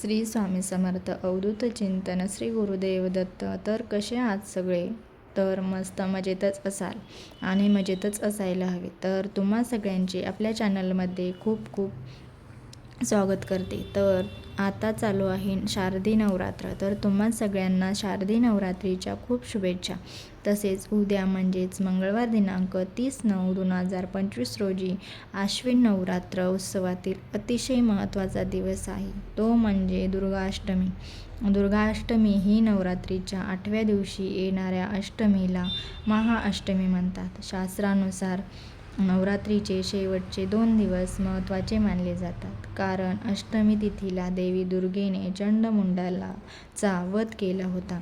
श्री स्वामी समर्थ अवधूत चिंतन श्री गुरुदेव दत्त. तर कसे आहात सगळे? तर मस्त मजेतच असाल आणि मजेतच असायला हवे. तर तुम्हा सगळ्यांचे आपल्या चॅनलमध्ये खूप खूप स्वागत करते. तर आता चालू आहे शारदी नवरात्र. तर तुम्हा सगळ्यांना शारदी नवरात्रीच्या खूप शुभेच्छा. तसेच उद्या म्हणजेच मंगळवार दिनांक तीस नऊ दोन हजार पंचवीस रोजी आश्विन नवरात्र उत्सवातील अतिशय महत्त्वाचा दिवस आहे. तो म्हणजे दुर्गाष्टमी. दुर्गाष्टमी ही नवरात्रीच्या आठव्या दिवशी येणाऱ्या अष्टमीला महाअष्टमी म्हणतात. शास्त्रानुसार नवरात्रीचे शेवटचे दोन दिवस महत्त्वाचे मानले जातात. कारण अष्टमी तिथीला देवी दुर्गेने चंडमुंडाला चा वध केला होता.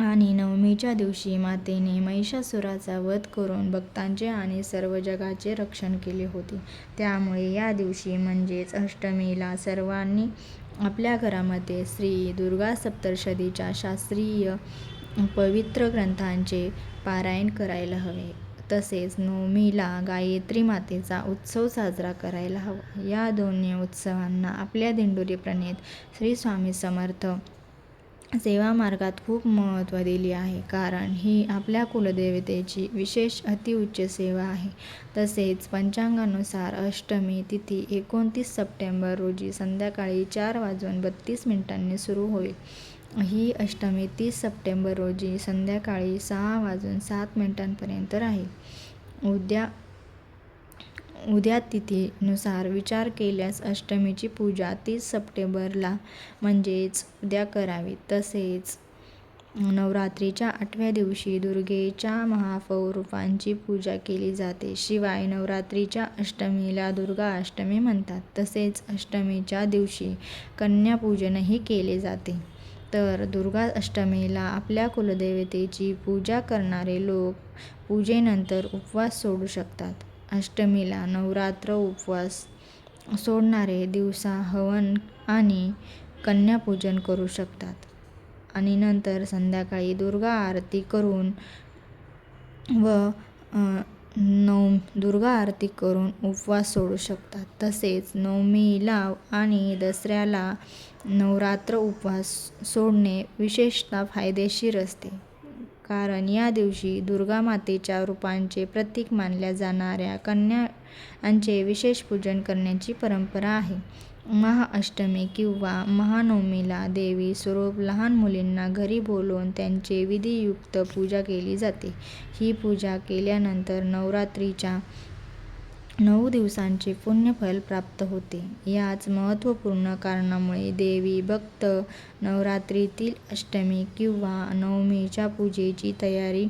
आणि नवमीच्या दिवशी मातेने महिषासुराचा वध करून भक्तांचे आणि सर्व जगाचे रक्षण केले होते. त्यामुळे या दिवशी म्हणजेच अष्टमीला सर्वांनी आपल्या घरामध्ये श्री दुर्गा सप्तर्षदीच्या शास्त्रीय पवित्र ग्रंथांचे पारायण करायला हवे. तसेच नवमीला गायत्री मातेचा उत्सव साजरा करायला हवा. या दोन्ही उत्सवांना आपल्या दिंडोरी प्रणित श्री स्वामी समर्थ सेवा मार्गात खूप महत्त्व दिली आहे. कारण ही आपल्या कुलदेवतेची विशेष अतिउच्च सेवा आहे. तसेच पंचांगानुसार अष्टमी तिथी एकोणतीस सप्टेंबर रोजी संध्याकाळी चार वाजून बत्तीस मिनिटांनी सुरू होईल. ही अष्टमी तीस सप्टेंबर रोजी संध्याकाळी सहा वाजून सात मिनिटांपर्यंत राहील. उद्या उद्या तिथीनुसार विचार केल्यास अष्टमीची पूजा तीस सप्टेंबरला म्हणजेच उद्या करावी. तसेच नवरात्रीच्या आठव्या दिवशी दुर्गेच्या महापौर रूपांची पूजा केली जाते. शिवाय नवरात्रीच्या अष्टमीला दुर्गा अष्टमी म्हणतात. तसेच अष्टमीच्या दिवशी कन्यापूजनही केले जाते. तर दुर्गा अष्टमीला आपल्या कुलदेवतेची पूजा करणारे लोक पूजेनंतर उपवास सोडू शकतात. अष्टमीला नवरात्र उपवास सोडणारे दिवसा हवन आणि कन्यापूजन करू शकतात. आणि नंतर संध्याकाळी दुर्गा आरती करून व नव दुर्गा आरती करून उपवास सोडू शकतात. तसेच नवमीला आणि दसऱ्याला नवरात्र उपवास सोडणे विशेषतः फायदेशीर असते. कारण या दिवशी दुर्गा मातेच्या रूपांचे प्रतीक मानल्या जाणाऱ्या कन्यांचे विशेष पूजन करण्याची परंपरा आहे. महाअष्टमी किंवा महानवमीला देवी स्वरूप लहान मुलींना घरी बोलवून त्यांचे विधियुक्त पूजा केली जाते. ही पूजा केल्यानंतर नवरात्रीच्या नऊ दिवसांचे पुण्यफल प्राप्त होते. याच महत्त्वपूर्ण कारणामुळे देवी भक्त नवरात्रीतील अष्टमी किंवा नवमीच्या पूजेची तयारी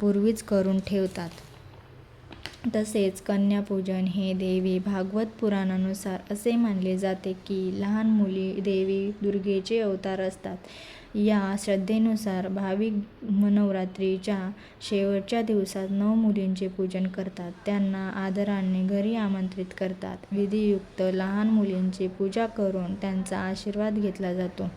पूर्वीच करून ठेवतात. तसेच कन्यापूजन हे देवी भागवत पुराणानुसार असे मानले जाते की लहान मुली देवी दुर्गेचे अवतार असतात. या श्रद्धेनुसार भाविक नवरात्रीच्या शेवटच्या दिवसात नऊ मुलींचे पूजन करतात. त्यांना आदराने घरी आमंत्रित करतात. विधियुक्त लहान मुलींची पूजा करून त्यांचा आशीर्वाद घेतला जातो.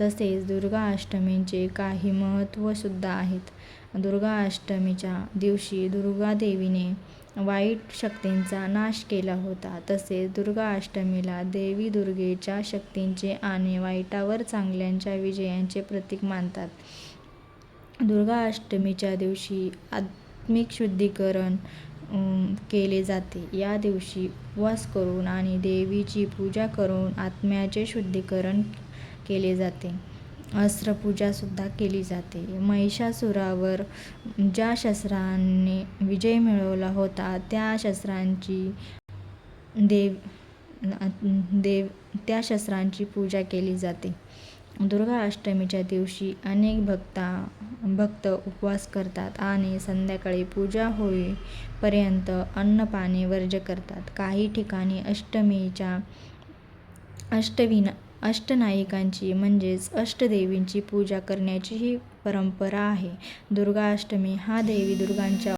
तसेच दुर्गा अष्टमींचे काही महत्त्वसुद्धा आहेत. दुर्गा अष्टमीच्या दिवशी दुर्गादेवीने वाईट शक्तींचा नाश केला होता. तसेच दुर्गा अष्टमीला देवी दुर्गेच्या शक्तींचे आणि वाईटावर चांगल्यांच्या विजयांचे प्रतीक मानतात. दुर्गा अष्टमीच्या दिवशी आत्मिक शुद्धीकरण केले जाते. या दिवशी उपवास करून आणि देवीची पूजा करून आत्म्याचे शुद्धीकरण केले जाते. अस्त्रपूजासुद्धा केली जाते. महिषासुरावर ज्या शस्त्राने विजय मिळवला होता त्या शस्त्रांची देव देव त्या शस्त्रांची पूजा केली जाते. दुर्गा अष्टमीच्या दिवशी अनेक भक्ता भक्त उपवास करतात आणि संध्याकाळी पूजा होईपर्यंत अन्न पाणी वर्ज्य करतात. काही ठिकाणी अष्टमीच्या अष्टविना अष्टनायिकांची म्हणजेच अष्टदेवींची पूजा करण्याची ही परंपरा आहे. दुर्गाष्टमी हा देवी दुर्गांच्या